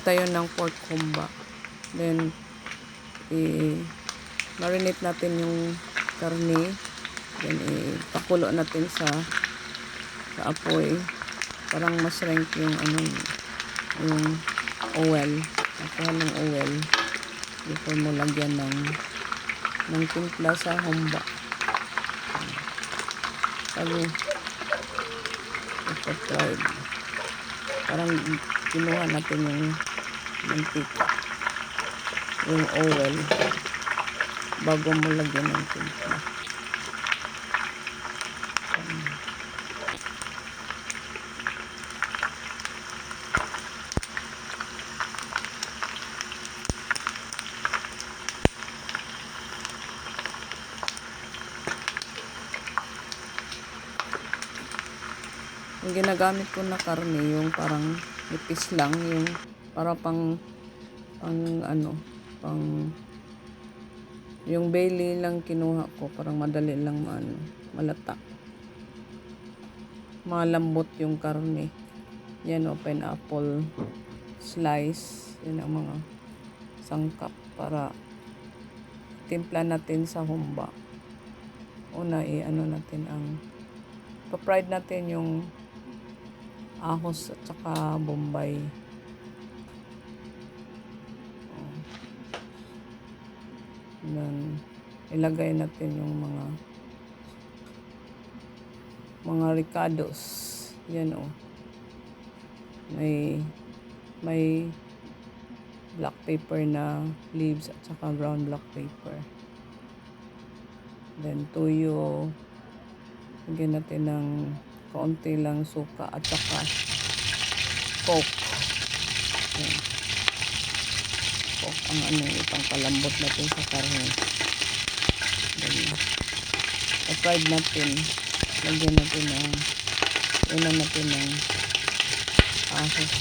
Gagawa tayo ng pork humba. Then, i-marinate natin yung karne. Then, ipakulo natin sa sa apoy. Parang mas-shrink yung ano, yung oil. Nakuha ng oil. Before mo lagyan ng ng timpla sa humba. Sabi, ito tried. Parang kinuha natin yung mantika. Yung oil. Bago mo lagyan ng timpla. Yung ginagamit ko na karne, yung parang nipis lang, yung para pang, pang ano, pang, yung Bailey lang kinuha ko, parang madali lang maano, malata. Malambot yung karne. Yan o, pineapple slice. Yan ang mga sangkap para timpla natin sa humba. Una, i-ano natin ang pa-fried natin yung ahos at saka bombay. Then, ilagay natin yung mga mga ricados. Yan o. May may black paper na leaves at saka brown black paper. Then, tuyo. Lagyan natin ng kaunti lang suka at saka coke. Yan. Coke ang ano, itang palambot natin sa karne. Then, fried natin. Lagyan natin ng una natin ng ahos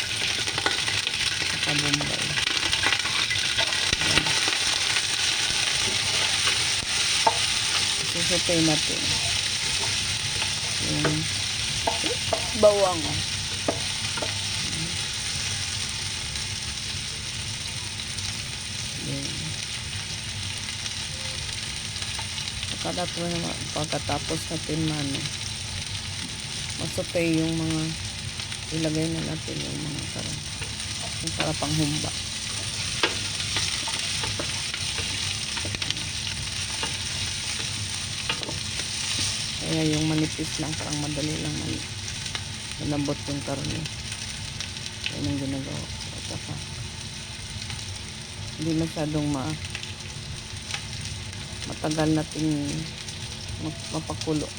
saka bombay. Susutay natin yung bawang. Yan. Pagkatapos, pagkatapos natin mano, masutay yung mga ilagay na natin yung mga parang yung para panghumba. Kaya yung manipis lang, parang madali lang man, malambot yung karne. Yan ang ginagawa hindi masyadong ma matagal natin ma- mapakulo.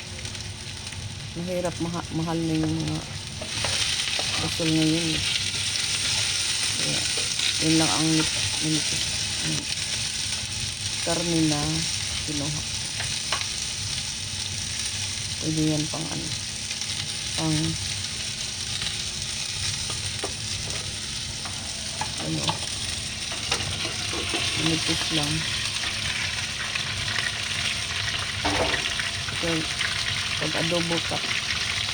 Mahirap, maha, mahal na yung mga gasol ngayon. eh. Kaya, yun lang ang ang karne na kinuha. Pwede yan pang ano. Pang ano. Manipis lang. Pag, pag adobo ka,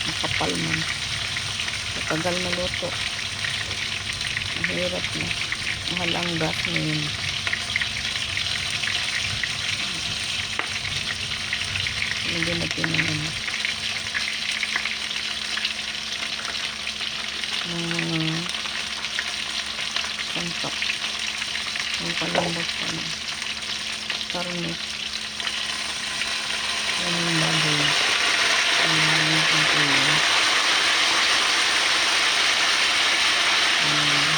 makapal man. Matagal na luto. Mahirap na. Mahal ang gas ngayon. Lagyan natin ng ano. Ng mga sangkap. Ng palambot pa na. Karne. Yan yung baboy. Yan yung natin tuyo. Yan.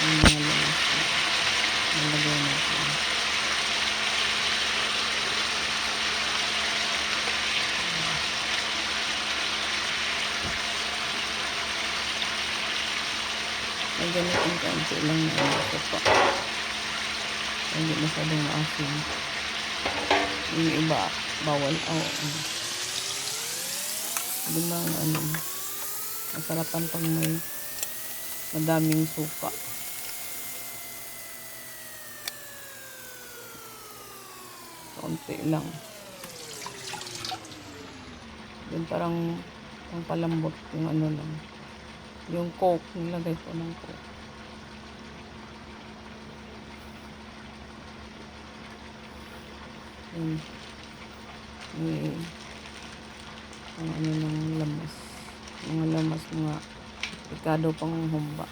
Yung mga lamas na. Nalagay natin. Lagyan natin kaunti lang na ano ito pa. Hindi masyadong maasin. Yung iba, bawal. Oh, Hindi ba ang ano, masarapan pag may madaming suka. Kaunti lang. Then parang Ang palambot yung ano lang. Yung coke, nilagay ko ng coke. Yun. May, ang ano ng lamas. Mga lamas, mga pikado pang humba.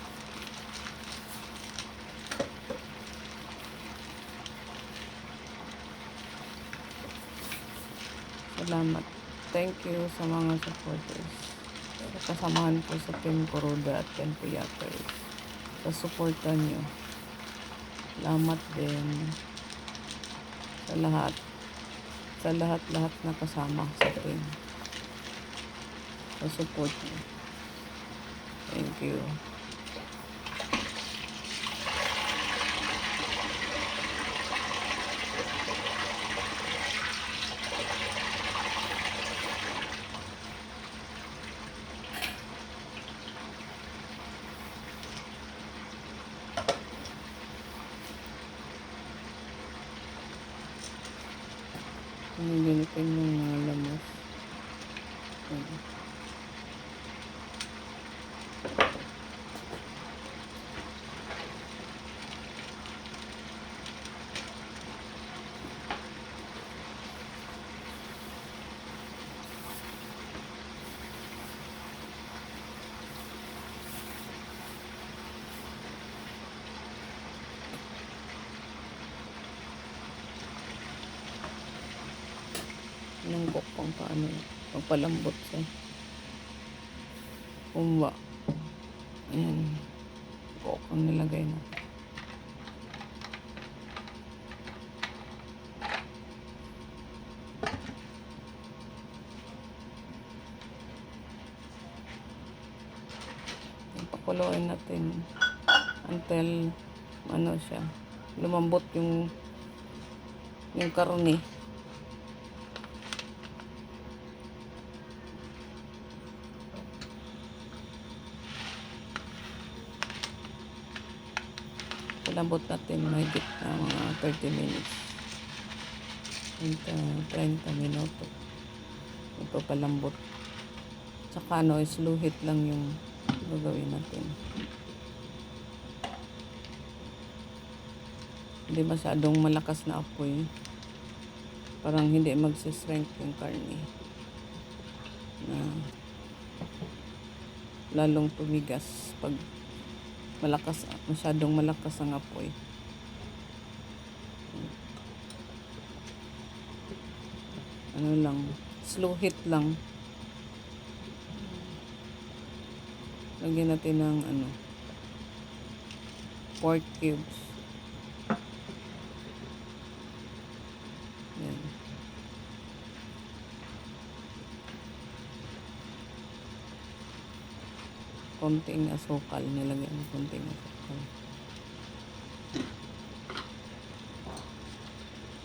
Salamat. Thank you sa mga supporters. Sa kasamahan ko sa Team Kuroda at Team Puyaters. Sa suporta nyo. Salamat din sa lahat. Sa lahat-lahat na kasama sa team. Sa support nyo. Thank you. Ang ginitin yung mga lamas. Ayan. Nanggok pang paano, pagpalambot sa kumba. Ayan. Coke ang nilagay na. Pakuluin natin until ano siya lumambot yung yung karne. Palambot natin mahigit na mga 30 minutes. 30, 30 minuto. Ito palambot. Tsaka ano, isluhit lang yung gagawin natin. Hindi masyadong malakas na apoy. Parang hindi magsishrink yung karne. Na lalong tumigas pag malakas masyadong malakas ang apoy. Ano lang slow heat lang. Lagyan natin ng ano pork cubes konting asukal nilagyan ng konting asukal.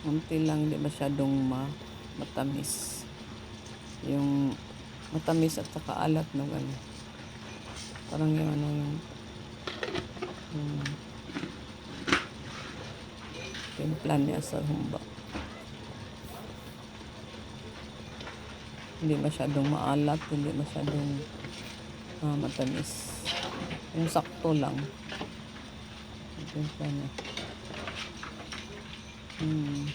Konti lang hindi masyadong ma matamis. Yung matamis at saka alat na ano parang yung ano yung yung timpla niya sa humba. Hindi masyadong maalat hindi masyadong ah, matamis. Yung sakto lang. Ito yung plano. Hmm.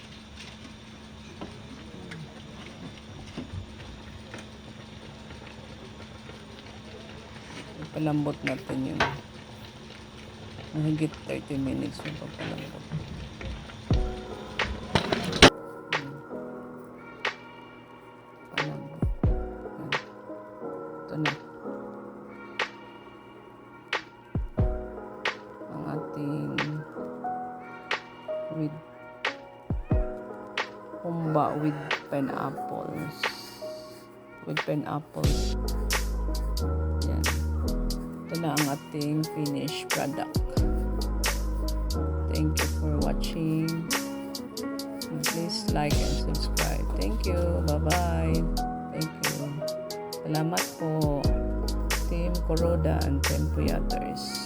Ipalambot natin yung mahigit 30 minutes yung pagpalambot. Hmm. Palambot. Ito na. Humba with pineapples? With pineapples. Yan. Ito na ang ating finished product. Thank you for watching. Please like and subscribe. Thank you. Bye bye thank you. Salamat po Team Kuroda and Team Puyaters